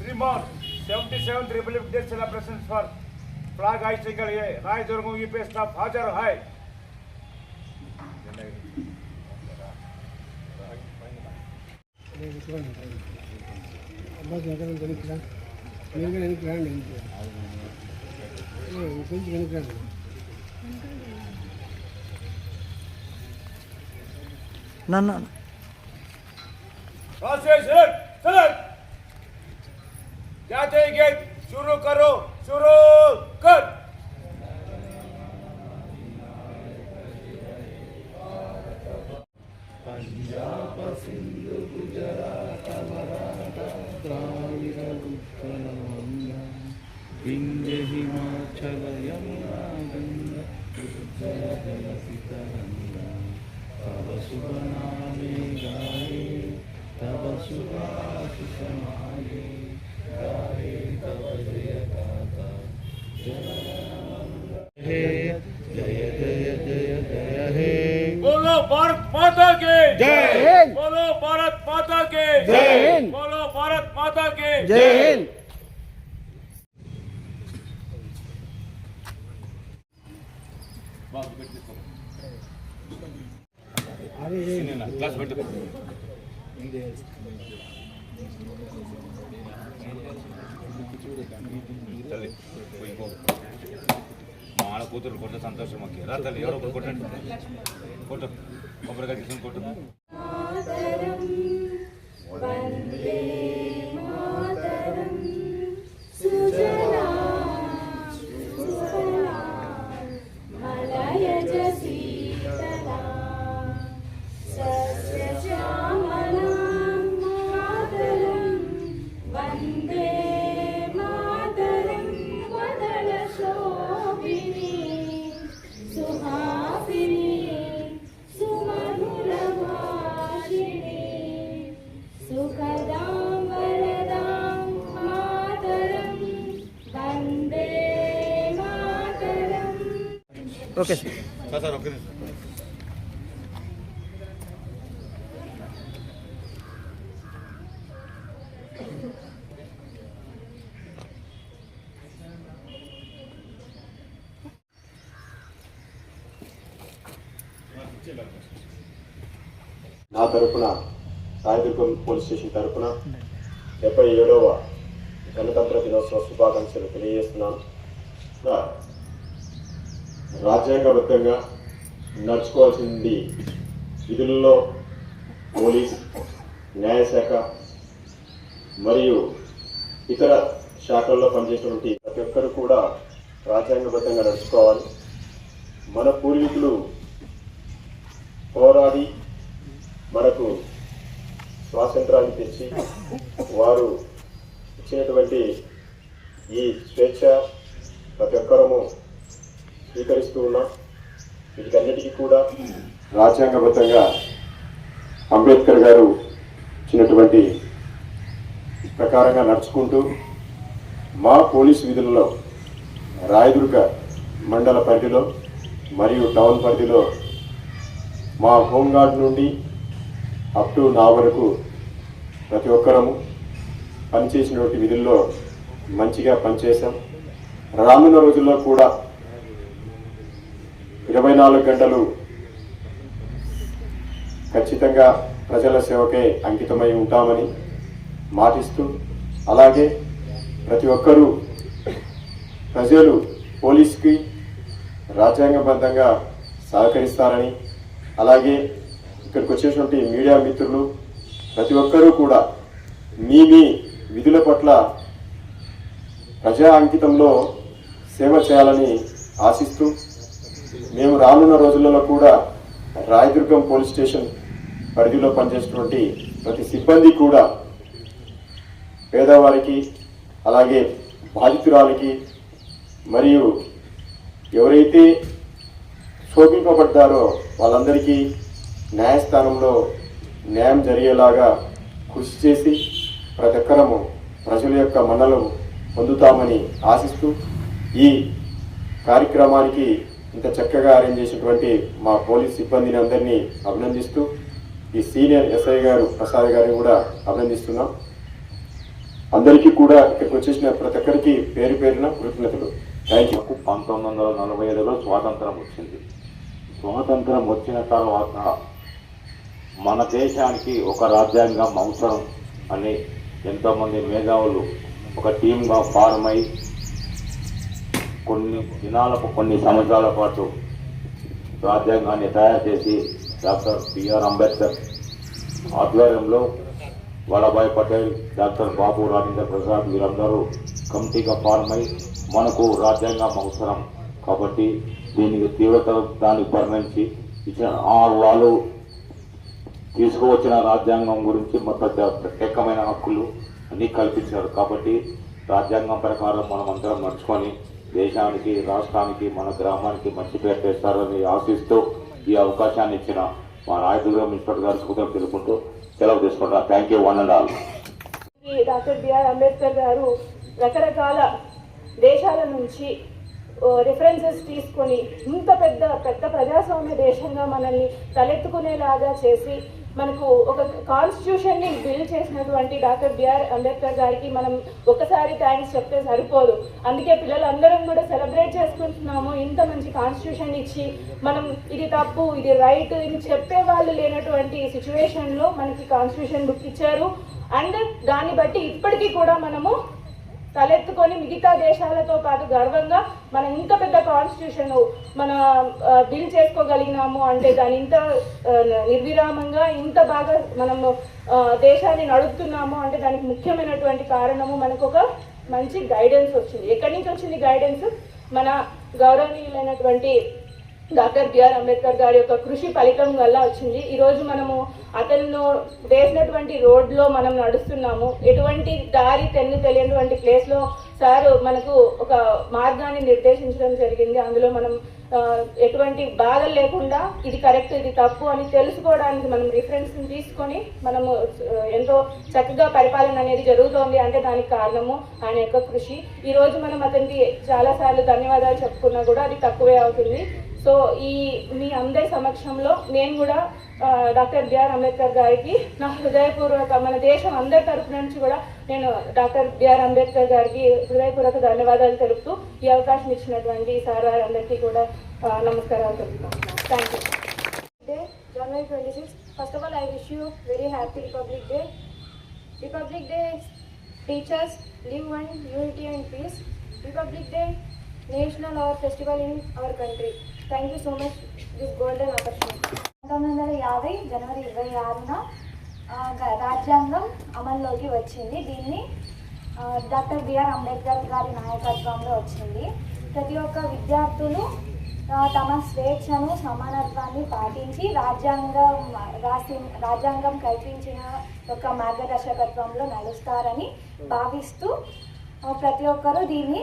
Remote 77 Republic Day celebrations for flag hoisting के लिए Raidurg UP staff हाजिर है அப்பாஸ் நகரம் நினைக்கிறேன் நீங்கள் நினைக்கிறான் நினைக்கிறேன் கொஞ்சம் நினைக்கிறாங்க நான் Hazır sırık, sırık. Yatayı git, şuru karo, şuru kır. Punjab Sindhu Gujarat Maratha Dravid Utkal Ganga Vindhya Himachal Yamuna Ganga उत्तर जल सितरंगा तव शुभ नामे गाय जय हिंद। अरे। क्लास बैठ के జై హింద్ క్లాస్ పెట్టు తల్లి పోయి పో. మా ఆడ కూతురు కొట్ట సంతోషం మాకు రా తల్లి ఎవరో ఒకరు కొట్టండి కొట్టు కొబ్బరికాయ తీసుకుని కొట్టు ఓకే సార్. సార్ నిమిషం. నా తరపున రాయదుర్గం పోలీస్ స్టేషన్ తరపున డెబ్బై ఏడవ గణతంత్ర దినోత్సవ శుభాకాంక్షలు తెలియజేస్తున్నాను. రాజ్యాంగబద్ధంగా నడుచుకోవాల్సింది విధుల్లో పోలీస్ న్యాయశాఖ మరియు ఇతర శాఖల్లో పనిచేసినటువంటి ప్రతి ఒక్కరు కూడా రాజ్యాంగబద్ధంగా నడుచుకోవాలి. మన పూర్వీకులు పోరాడి మనకు స్వాతంత్రాన్ని తెచ్చి వారు ఇచ్చినటువంటి ఈ స్వేచ్ఛ ప్రతి ఒక్కరము స్వీకరిస్తూ ఉన్నాం. వీటికన్నిటికీ కూడా రాజ్యాంగబద్ధంగా అంబేద్కర్ గారు ఇచ్చినటువంటి ప్రకారంగా నడుచుకుంటూ మా పోలీస్ విధులలో రాయదుర్గ మండల పరిధిలో మరియు టౌన్ పరిధిలో మా హోంగార్డ్ నుండి అప్ టు నా వరకు ప్రతి ఒక్కరము పనిచేసినటువంటి విధుల్లో మంచిగా పనిచేశాం. రానున్న రోజుల్లో కూడా ఇరవై నాలుగు గంటలు ఖచ్చితంగా ప్రజల సేవకే అంకితమై ఉంటామని మాటిస్తూ అలాగే ప్రతి ఒక్కరూ ప్రజలు పోలీస్కి రాజ్యాంగబద్ధంగా సహకరిస్తారని అలాగే ఇక్కడికి వచ్చేటువంటి మీడియా మిత్రులు ప్రతి ఒక్కరూ కూడా మీ మీ విధుల పట్ల ప్రజా అంకితంలో సేవ చేయాలని ఆశిస్తూ మేము రానున్న రోజులలో కూడా రాయదుర్గం పోలీస్ స్టేషన్ పరిధిలో పనిచేస్తున్నటువంటి ప్రతి సిబ్బంది కూడా పేదవారికి అలాగే బాధితురాలకి మరియు ఎవరైతే శోభింపబడ్డారో వాళ్ళందరికీ న్యాయస్థానంలో న్యాయం జరిగేలాగా కృషి చేసి ప్రతి ఒక్కరము ప్రజల యొక్క మన్నలు పొందుతామని ఆశిస్తూ ఈ కార్యక్రమానికి ఇంత చక్కగా అరేంజ్ చేసినటువంటి మా పోలీస్ సిబ్బందిని అందరినీ అభినందిస్తూ ఈ సీనియర్ ఎస్ఐ గారు ప్రసాద్ గారిని కూడా అభినందిస్తున్నాం. అందరికీ కూడా ఇక్కడికి వచ్చేసిన ప్రతి ఒక్కరికి పేరు పేరున కృతజ్ఞతలు. థ్యాంక్ యూ పంతొమ్మిది వందల నలభై ఐదులో స్వాతంత్రం వచ్చింది. స్వాతంత్రం వచ్చిన తర్వాత మన దేశానికి ఒక రాజ్యాంగం అవసరం అని ఎంతోమంది మేధావులు ఒక టీమ్గా ఫార్మ్ అయి కొన్ని దినాలకు కొన్ని సంవత్సరాల పాటు రాజ్యాంగాన్ని తయారు చేసి డాక్టర్ బిఆర్ అంబేద్కర్ ఆధ్వర్యంలో వల్లభాయ్ పటేల్ డాక్టర్ బాబు రాజేంద్ర ప్రసాద్ వీరందరూ కమిటీగా ఫార్మ్ అయి మనకు రాజ్యాంగం అవసరం కాబట్టి దీనికి తీవ్రత దాన్ని పరిణించి ఇచ్చిన ఆ వాళ్ళు తీసుకువచ్చిన రాజ్యాంగం గురించి మొత్తం ప్రత్యేకమైన హక్కులు అన్నీ కల్పించారు కాబట్టి రాజ్యాంగం ప్రకారం మనం అందరం నడుచుకొని దేశానికి రాష్ట్రానికి మన గ్రామానికి మంచి పేరు తెస్తారని ఆశిస్తూ ఈ అవకాశాన్ని ఇచ్చిన మా రాయదుర్గ మున్సిపల్ గారి కృతజ్ఞతలు తెలుపుకుంటూ సెలవు తీసుకుంటారు thank you one and all ఈ డాక్టర్ బిఆర్ అంబేద్కర్ గారు రకరకాల దేశాల నుంచి రిఫరెన్సెస్ తీసుకొని ఇంత పెద్ద పెద్ద ప్రజాస్వామ్య దేశంగా మనల్ని తలెత్తుకునేలాగా చేసి మనకు ఒక కాన్స్టిట్యూషన్ని బిల్ చేసినటువంటి డాక్టర్ బిఆర్ అంబేద్కర్ గారికి మనం ఒకసారి థ్యాంక్స్ చెప్తే సరిపోదు. అందుకే పిల్లలందరం కూడా సెలబ్రేట్ చేసుకుంటున్నాము. ఇంత మంచి కాన్స్టిట్యూషన్ ఇచ్చి మనం ఇది తప్పు ఇది రైట్ ఇది చెప్పే వాళ్ళు లేనటువంటి సిచ్యువేషన్లో మనకి కాన్స్టిట్యూషన్ బుక్ ఇచ్చారు అండ్ దాన్ని బట్టి ఇప్పటికీ కూడా మనము తలెత్తుకొని మిగతా దేశాలతో పాటు గర్వంగా మనం ఇంత పెద్ద కాన్స్టిట్యూషన్ మన బిల్ చేసుకోగలిగినాము అంటే దాని ఇంత నిర్విరామంగా ఇంత బాగా మనము దేశాన్ని నడుపుతున్నాము అంటే దానికి ముఖ్యమైనటువంటి కారణము మనకు ఒక మంచి గైడెన్స్ వచ్చింది. ఎక్కడి నుంచి వచ్చింది గైడెన్స్ మన గౌరవనీయులైనటువంటి డాక్టర్ బిఆర్ అంబేద్కర్ గారి యొక్క కృషి ఫలితం వల్ల వచ్చింది. ఈరోజు మనము అతను వేసినటువంటి రోడ్లో మనం నడుస్తున్నాము. ఎటువంటి దారి తెన్ను తెలియనటువంటి ప్లేస్లో సార్ మనకు ఒక మార్గాన్ని నిర్దేశించడం జరిగింది. అందులో మనం ఎటువంటి బాధలు లేకుండా ఇది కరెక్ట్ ఇది తప్పు అని తెలుసుకోవడానికి మనం రిఫరెన్స్ తీసుకొని మనము ఎంతో చక్కగా పరిపాలన అనేది జరుగుతోంది అంటే దానికి కారణము ఆయన యొక్క కృషి. ఈరోజు మనం అతనికి చాలా సార్లు ధన్యవాదాలు చెప్పుకున్నా కూడా అది తక్కువే అవుతుంది. సో ఈ మీ అందరి సమక్షంలో నేను కూడా డాక్టర్ బిఆర్ అంబేద్కర్ గారికి నా హృదయపూర్వక మన దేశం అందరి తరపు నుంచి కూడా నేను డాక్టర్ బిఆర్ అంబేద్కర్ గారికి హృదయపూర్వక ధన్యవాదాలు తెలుపుతూ ఈ అవకాశం ఇచ్చినటువంటి సార్ వారందరికీ కూడా నమస్కారాలు తెలుపుతున్నాను thank you day January twenty six first of all I wish you very happy republic day republic day teachers live and unity and peace republic day national our festival in our country. Thank you so much this golden opportunity పంతొమ్మిది వందల యాభై జనవరి ఇరవై ఆరున రాజ్యాంగం అమల్లోకి వచ్చింది. దీన్ని doctor BR Ambedkar గారి నాయకత్వంలో వచ్చింది. ప్రతి ఒక్క విద్యార్థులు తమ స్వేచ్ఛను సమానత్వాన్ని పాటించి రాజ్యాంగం రాసి రాజ్యాంగం కల్పించిన ఒక మార్గదర్శకత్వంలో నడుస్తారని భావిస్తూ ప్రతి ఒక్కరూ దీన్ని